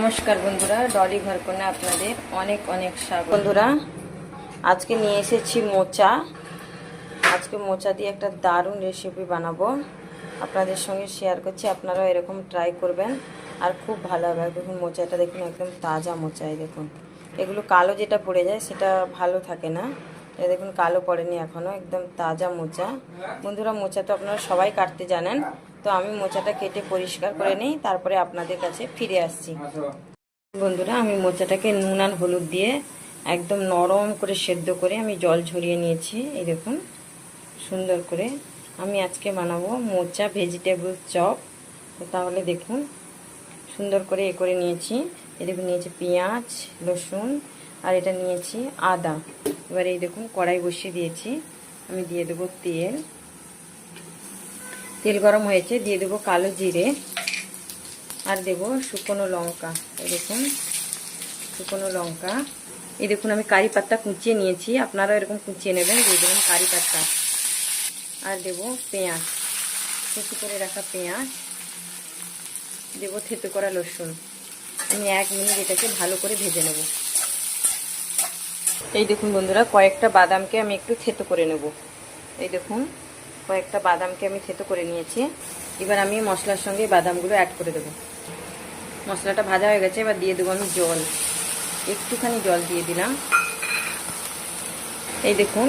নমস্কার বন্ধুরা, ডলি ঘরকন্যা আপনাদের অনেক অনেক স্বাগত। বন্ধুরা, আজকে নিয়ে এসেছি মোচা। আজকে মোচা দিয়ে একটা দারুণ রেসিপি বানাবো। আপনাদের সঙ্গে শেয়ার করছি, আপনারাও এরকম ট্রাই করবেন। আর খুব ভালো হবে। দেখুন, মোচাটা দেখুন, একদম তাজা মোচাই দেখুন। এগুলো কালো যেটা পড়ে যায়, সেটা ভালো থাকে না। এটা দেখুন, কালো পড়েনি এখনও একদম তাজা মোচা। বন্ধুরা মোচা তো আপনারা সবাই কাটতে জানেন। তো আমি মোচাটা কেটে পরিষ্কার করে নিই, তারপরে আপনাদের কাছে ফিরে আসছি। বন্ধুরা, আমি মোচাটাকে নুন আর হলুদ দিয়ে একদম নরম করে সেদ্ধ করে আমি জল ঝরিয়ে নিয়েছি, এই দেখুন, সুন্দর করে। আমি আজকে বানাবো মোচা ভেজিটেবল চপ। তাহলে দেখুন, সুন্দর করে এ করে নিয়েছি। এই দেখুন, নিয়েছি পেঁয়াজ, রসুন, আর এটা নিয়েছি আদা। এবার এই দেখুন, কড়াই বসিয়ে দিয়েছি। আমি দিয়ে দেবো তেল। তেল গরম হয়েছে, দিয়ে দেবো কালো জিরে আর দেবো শুকনো লঙ্কা। দেখুন, শুকনো লঙ্কা। এই দেখুন, আমি কারি পাত্তা কুচিয়ে নিয়েছি। আপনারাও এরকম কুচিয়ে নেবেন, দিয়ে দেবেন কারি পাত্তা আর দেবো পেঁয়াজ, কুচি করে রাখা পেঁয়াজ। দেবো থেতো করা রসুন। আমি এক মিনিট এটাকে ভালো করে ভেজে নেব। এই দেখুন বন্ধুরা, কয়েকটা বাদামকে আমি একটু থেতো করে নেব। এই দেখুন কয়েকটা বাদামকে আমি থেতো করে নিয়েছি। এবার আমি মশলার সঙ্গে বাদামগুলো অ্যাড করে দেবো। মশলাটা ভাজা হয়ে গেছে, এবার দিয়ে দেবো আমি জল। একটুখানি জল দিয়ে দিলাম। এই দেখুন,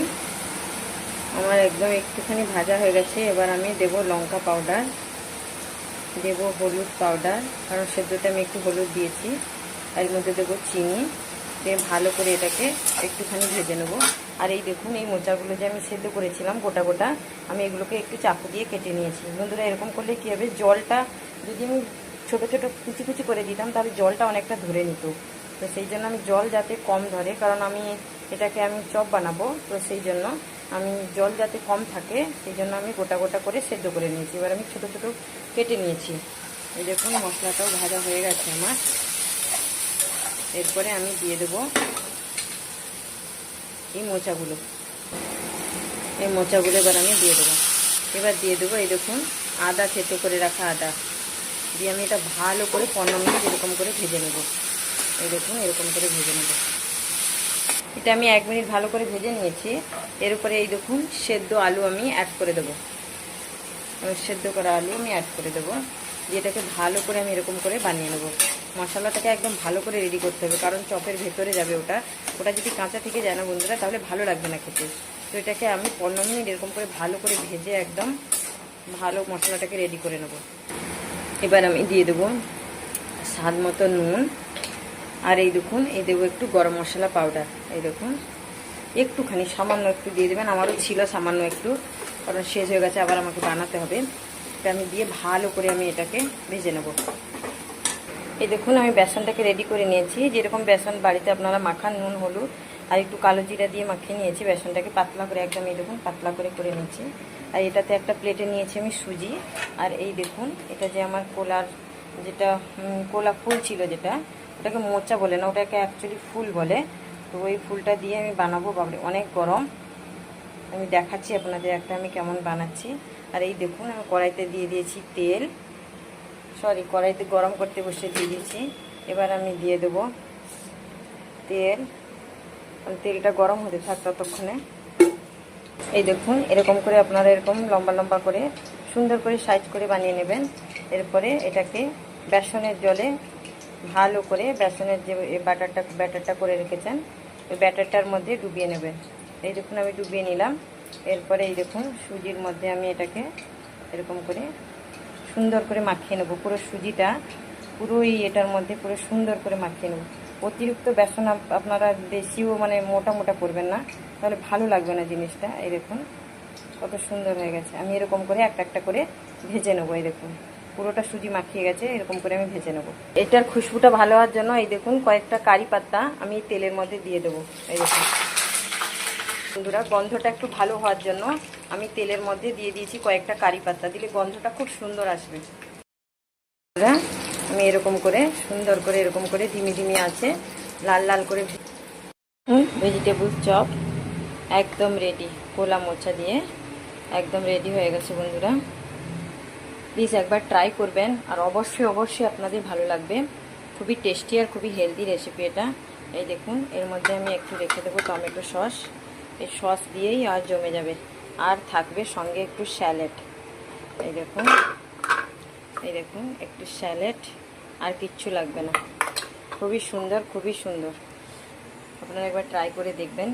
আমার একদম একটুখানি ভাজা হয়ে গেছে। এবার আমি দেব লঙ্কা পাউডার দেব হলুদ পাউডার কারণ সেদ্ধতে আমি একটু হলুদ দিয়েছি। এর মধ্যে দেবো চিনি। দিয়ে ভালো করে এটাকে একটুখানি ভেজে নেব। আর এই দেখুন, এই মোচাগুলো যে আমি সেদ্ধ করেছিলাম গোটা গোটা, আমি এগুলোকে একটু চাকু দিয়ে কেটে নিয়েছি। বন্ধুরা, এরকম করলে কী হবে, জলটা যদি আমি ছোটো ছোটো কুচি কুচি করে দিতাম, তাহলে জলটা অনেকটা ধরে নিত। তো সেই জন্য আমি জল যাতে কম ধরে, কারণ আমি এটাকে আমি চপ বানাবো, তো সেই জন্য আমি জল যাতে কম থাকে, সেই জন্য আমি গোটা গোটা করে সেদ্ধ করে নিয়েছি। এবার আমি ছোটো ছোটো কেটে নিয়েছি। এই দেখুন, মশলাটাও ভাজা হয়ে গেছে আমার। এরপরে আমি দিয়ে দেবো এই মোচাগুলো। এই মোচাগুলো এবার আমি দিয়ে দেবো। এবার দিয়ে দেবো এই দেখুন, আদা থেতো করে রাখা আদা। দিয়ে আমি এটা ভালো করে পনেরো মিনিট এরকম করে ভেজে নেব। এই দেখুন, এরকম করে ভেজে নেব। এটা আমি এক মিনিট ভালো করে ভেজে নিয়েছি। এর উপরে এই দেখুন, সেদ্ধ আলু আমি অ্যাড করে দেবো। সেদ্ধ করা আলু আমি অ্যাড করে দেবো। যেটাকে ভালো করে আমি এরকম করে বানিয়ে নেব। মশলাটাকে একদম ভালো করে রেডি করতে হবে, কারণ চপের ভেতরে যাবে ওটা। ওটা যদি কাঁচা থেকে যায় না বন্ধুরা, তাহলে ভালো লাগবে না খেতে। তো এটাকে আমি পনেরো মিনিট এরকম করে ভালো করে ভেজে একদম ভালো মশলাটাকে রেডি করে নেব। এবার আমি দিয়ে দেবো স্বাদ মতো নুন। আর এই দেখুন, এই দেবো একটু গরম মশলা পাউডার এই দেখুন, একটুখানি, সামান্য একটু দিয়ে দেবেন। আমারও ছিল সামান্য একটু, কারণ শেষ হয়ে গেছে, আবার আমাকে বানাতে হবে। এটা আমি দিয়ে ভালো করে আমি এটাকে ভেজে নেব। এই দেখুন, আমি বেসনটাকে রেডি করে নিয়েছি। যেরকম বেসন বাড়িতে আপনারা মাখান, নুন, হলুদ আর একটু কালো জিরা দিয়ে মাখিয়ে নিয়েছি, বেসনটাকে পাতলা করে একদম এই দেখুন, পাতলা করে করে নিয়েছি। আর এটাতে একটা প্লেটে নিয়েছি আমি সুজি। আর এই দেখুন, এটা যে আমার কোলার যেটা কোলা ফুল ছিল যেটা, ওটাকে মোচা বলে না, ওটাকে অ্যাকচুয়ালি ফুল বলে। তো ওই ফুলটা দিয়ে আমি বানাবো, বাবরে, অনেক গরম। আমি দেখাচ্ছি আপনাদের একটা আমি কেমন বানাচ্ছি। আর এই দেখুন, আমি কড়াইতে দিয়ে দিয়েছি তেল। সরি, কড়াইতে গরম করতে বসে দিয়ে দিয়েছি। এবার আমি দিয়ে দেব তেল। তেলটা গরম হতে থাক ততক্ষণে। এই দেখুন, এরকম করে আপনারা এরকম লম্বা লম্বা করে, সুন্দর করে সাইজ করে বানিয়ে নেবেন। এরপরে এটাকে বেসনের জলে ভালো করে বেসনের যে ব্যাটারটা ব্যাটারটা করে রেখেছেন, ওই ব্যাটারটার মধ্যে ডুবিয়ে নেবেন। এই দেখুন, আমি ডুবিয়ে নিলাম। এরপরে এই দেখুন, সুজির মধ্যে আমি এটাকে এরকম করে সুন্দর করে মাখিয়ে নেব। পুরো সুজিটা পুরোই এটার মধ্যে পুরো সুন্দর করে মাখিয়ে নেব। অতিরিক্ত বেসন আপনারা বেশিও মানে মোটা মোটা করবেন না। তাহলে ভালো লাগবে না জিনিসটা, এই দেখুন। কত সুন্দর হয়ে গেছে। আমি এরকম করে একটা একটা করে ভেজে নেব, এই দেখুন। পুরোটা সুজি মাখিয়ে গেছে, এরকম করে আমি ভেজে নেব। এটার খুশবুটা ভালো হওয়ার জন্য এই দেখুন কয়েকটা কারি পাতা আমি তেলের মধ্যে দিয়ে দেবো, এই দেখুন। বন্ধুরা, গন্ধটা একটু ভালো হওয়ার জন্য আমি তেলের মধ্যে দিয়ে দিয়েছি কয়েকটা কারি পাতা। দিলে গন্ধটা খুব সুন্দর আসবে। আমি এরকম করে, সুন্দর করে এরকম করে ধিমি ধিমি আছে, লাল লাল করে ভেজিটেবল চপ একদম রেডি কোলা মোচা দিয়ে একদম রেডি হয়ে গেছে বন্ধুরা। প্লিজ একবার ট্রাই করবেন, আর অবশ্যই অবশ্যই আপনাদের ভালো লাগবে। খুবই টেস্টি আর খুবই হেলদি রেসিপি এটা। এই দেখুন, এর মধ্যে আমি একটু রেখে দেবো টমেটো সস। এই সস দিয়েই আর জমে যাবে। আর থাকবে সঙ্গে একটু স্যালেড। এই দেখুন এই দেখুন, একটু স্যালেড, আর কিচ্ছু লাগবে না। খুবই সুন্দর খুবই সুন্দর। আপনারা একবার ট্রাই করে দেখবেন।